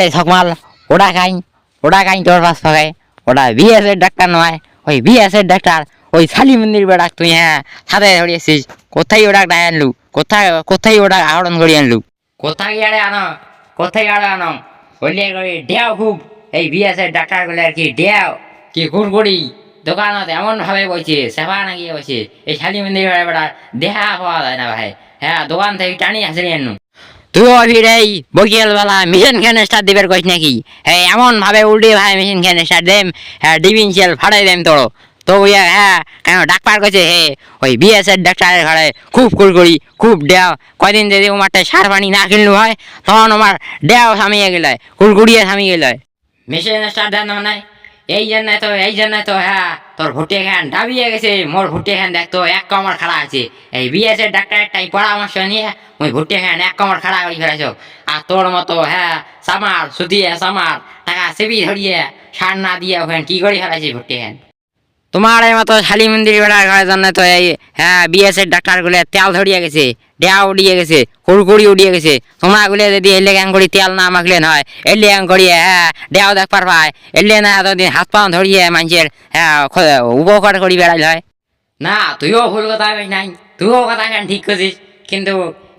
রে সকমাল ওটা খাই ওটা খাই তোর পাশ পাকায় ওটা বিএস এর ডাক্তার নয় ওই এর ডাক্তার, ওই শালি মন্দির বেড়া তুই হ্যাঁ সাথে ধরিয়েছিস কোথায় ওটা ডায় আনলু? কোথায় কোথায় ওটা আহরণ করে আনলু? কোথায় গিয়ে আনো? কোথায় আরে আনো? বললে ডেও খুব। এই বিএস এর ডাক্তারগুলো আর কি ডেও? কি কুড়কুড়ি দোকানত এমন ভাবে বলছে সেবা নাকি বলছে এই শালি মন্দির বেড়া দেহা পাওয়া যায় না ভাই। হ্যাঁ দোকান থেকে টানি আসলে আনু তুইও অভির এই বকিয়াল বেলা মিশন খেন স্টার দিবের কইস নাকি? হ্যাঁ এমন ভাবে উল্টে ভাই মেশিন খেন স্টার দেম হ্যাঁ ডিবিন সেল ফাটাই দেম তোর। তো ওই হ্যাঁ কেন ডাক্তার কইছে হে, ওই বিএসএর ডাক্তারের ঘরে খুব কুড়কুড়ি, খুব ডেও। কয়দিন যদি ওমারটা সার পানি না কিনলু হয়, তখন আমার ডেও থামিয়ে গেল কুড়কুড়িয়ে থামিয়ে গেল মেশিন স্টার দেন মানে? এই জন্য তো, এই জন্য তো হ্যাঁ তোর ভুট্টে খান ডাবিয়ে গেছে, মোর ভুট্টে খান দেখতো এক কমর খাড়া আছে। এই বিএস এর ডাক্তারের টাই পরামর্শ নিয়ে ওই ভুট্টে খান এক কমর খাড়া করে ফেলেছ। আর তোর মতো হ্যাঁ সামার, সুতিয়ে সামার, টাকা সেবি ধরিয়ে সার না দিয়ে ওখানে কি করে ফেলেছি ভুট্টে খান তোমার এই মতো শালি মন্দির বেড়ার ঘরের জন্য তো এই হ্যাঁ বিএস এর ডাক্তারগুলো তেল ধরিয়ে গেছে ডেয়া উড়িয়ে গেছে, কুড়কুড়ি উড়িয়ে গেছে। তোমরা গুলো যদি এলে গ্যাং করি তেল না মাখলে নয়, এলে গ্যাং করিয়ে হ্যাঁ ডেয়াও দেখ পারবাই এলে না এতদিন হাত পা ধরিয়ে মানুষের হ্যাঁ উপকার করি বেড়াই হয়। না, তুইও ভুল কথা কইস নাই, তুইও কথা কেন ঠিক করছিস কিন্তু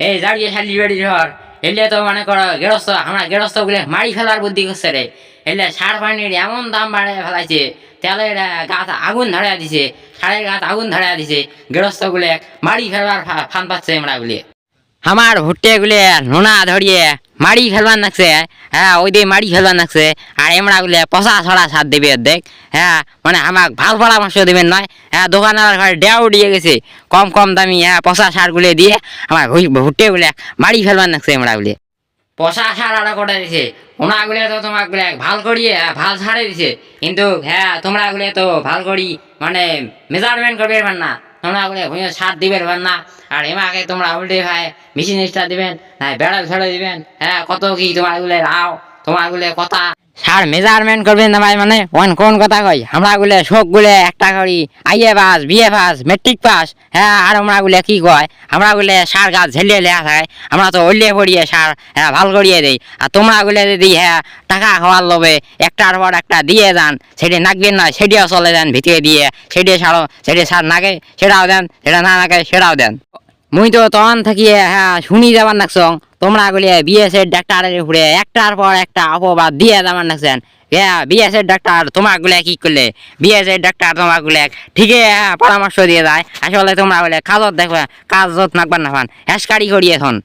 এই দাঁড়িয়ে শালি বেড়ির ঘর এলে তো মনে করো গেরস্ত, আমরা গেরস্তগুলো মারি ফেলার বুদ্ধি করছে রে। এলে সার পানির এমন দাম বাড়িয়ে ফেলাইছে তেলের গাছ আগুন ধরে দিছে সারের গাছ আগুন ধরে দিছে গেরস্ত গুলে মারি ফেলবার ফান পাচ্ছে আমরা গুলি আমার ভুট্টে গুলে নোনা ধরিয়ে মারি ফেলবার নাকছে হ্যাঁ ওই দিয়ে মারি ফেলবার নাকছে আর এমরা গুলে পচা ছড়া সার দেবে দেখ হ্যাঁ মানে আমাক ভালো পরামর্শ দেবেন নয় হ্যাঁ দোকানদার ঘরে ডেও দিয়ে গেছে, কম কম দামি হ্যাঁ পচা সার গুলে দিয়ে আমার ভুট্টে গুলে মারি ফেলবার নাকছে এমরা পচা সার আরও করে দিছে। ওনাগুলো তো তোমাকে গুলে ভালো করিয়ে, ভালো সারে দিছে। কিন্তু হ্যাঁ তোমরা গুলে তো ভালো করি মানে মেজারমেন্ট করবে না। তোমরা গুলে ভূমি সার দিবে পার না। আর এমাকে তোমরা উল্টে ভাই মেশিন স্টার দিবেন হ্যাঁ বেড়া ছেড়ে দিবেন হ্যাঁ কত কি তোমারগুলো রাও, তোমারগুলো কথা। সার মেজারমেন্ট করবেন না ভাই মানে? কোন কোন কথা কই আমরা গুলে শোক গুলে একটা করি IA pass BA pass matric pass হ্যাঁ আর আমরা গুলে কি কয়? আমরা গুলে সার গাছ ঝেলিয়ে লেয়া থাকে আমরা তো ওলিয়ে পড়িয়ে সার হ্যাঁ ভালো করিয়ে দেই। আর তোমরা গুলে যদি হ্যাঁ টাকা খাওয়ার লোভে একটার পর একটা দিয়ে যান, সেটি নাকবেন না, সেটিও চলে দেন ভিতরে দিয়ে। সেটি সারো সেটি সার নাগে সেটাও দেন, সেটা না নাগে সেটাও দেন। মুই তো তখন থাকি হ্যাঁ শুনি যাবার নাকছং তোমরা গুলিয়ে বিএসের ডাক্তারের উপরে একটার পর একটা অপবাদ দিয়ে যাবার নাকছেন। হ্যাঁ বিএসের ডাক্তার, তোমারগুলা কি করলে? বিএসের ডাক্তার, তোমারগুলা ঠিকই হ্যাঁ পরামর্শ দিয়ে যায়। আসলে তোমরা বলে, কাজত দেখবে কাজত নাকবার না পান হ্যাসকারি করি এখন।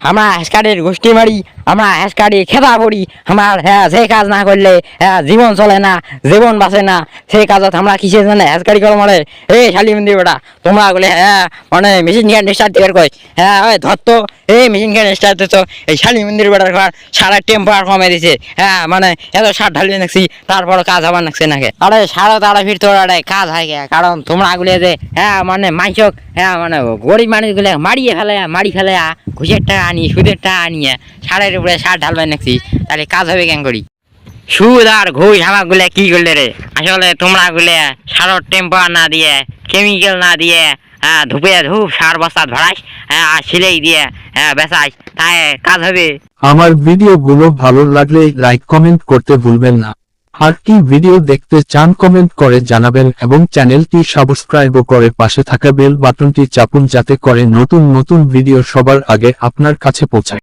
আমরা হ্যাসকারের গোষ্ঠী মারি আমরা হ্যাসকারি খেদা পড়ি আমার হ্যাঁ সেই কাজ না করলে হ্যাঁ জীবন চলে না জীবন বাঁচে না। সেই কাজত আমরা কিসে জানে? হ্যাসকারি করো মানে এই শালি মন্দির বেটা তোমরা বলে হ্যাঁ মানে মেশিন খেয়ে স্টার্ট দিবার কই হ্যাঁ ওই ধর তো এই মেশিন খেয়ে স্টার্ট দিত এই শালি মন্দির বেটার ঘর সারা টেম্পার কমে দিছে। হ্যাঁ মানে এত সার ঢালিয়ে নাকছি তারপর কাজ হবার নাকছে নাকি আরে সারা তারা ফির তোর আরে কাজ হয় গে। কারণ তোমরা গুলে যে হ্যাঁ মানে মাইসক হ্যাঁ মানে গরিব মানুষগুলো মারিয়ে ফেলে মারি ফেলে ঘুষের টাকা আনি, সুদের টাকা আনিয়ে সারের উপরে সার ঢালবে নাকছি, তাহলে কাজ হবে কেন করি? সুদ আর ঘুষ আমার গুলে কি করলে রে? আসলে তোমরা গুলে সারর টেম্পার না দিয়ে কেমিক্যাল না দিয়ে হ্যাঁ ধুপে ধূপ সার বস্তা ধরাইস হ্যাঁ আর সিলাই দিয়ে হ্যাঁ তাই কাজ হবে। আমার ভিডিওগুলো ভালো লাগলে লাইক কমেন্ট করতে ভুলবেন না। আর কি ভিডিও দেখতে চান কমেন্ট করে জানাবেন এবং চ্যানেলটি সাবস্ক্রাইব করে পাশে থাকা বেল বাটনটি চাপুন যাতে করে নতুন নতুন ভিডিও সবার আগে আপনার কাছে পৌঁছায়।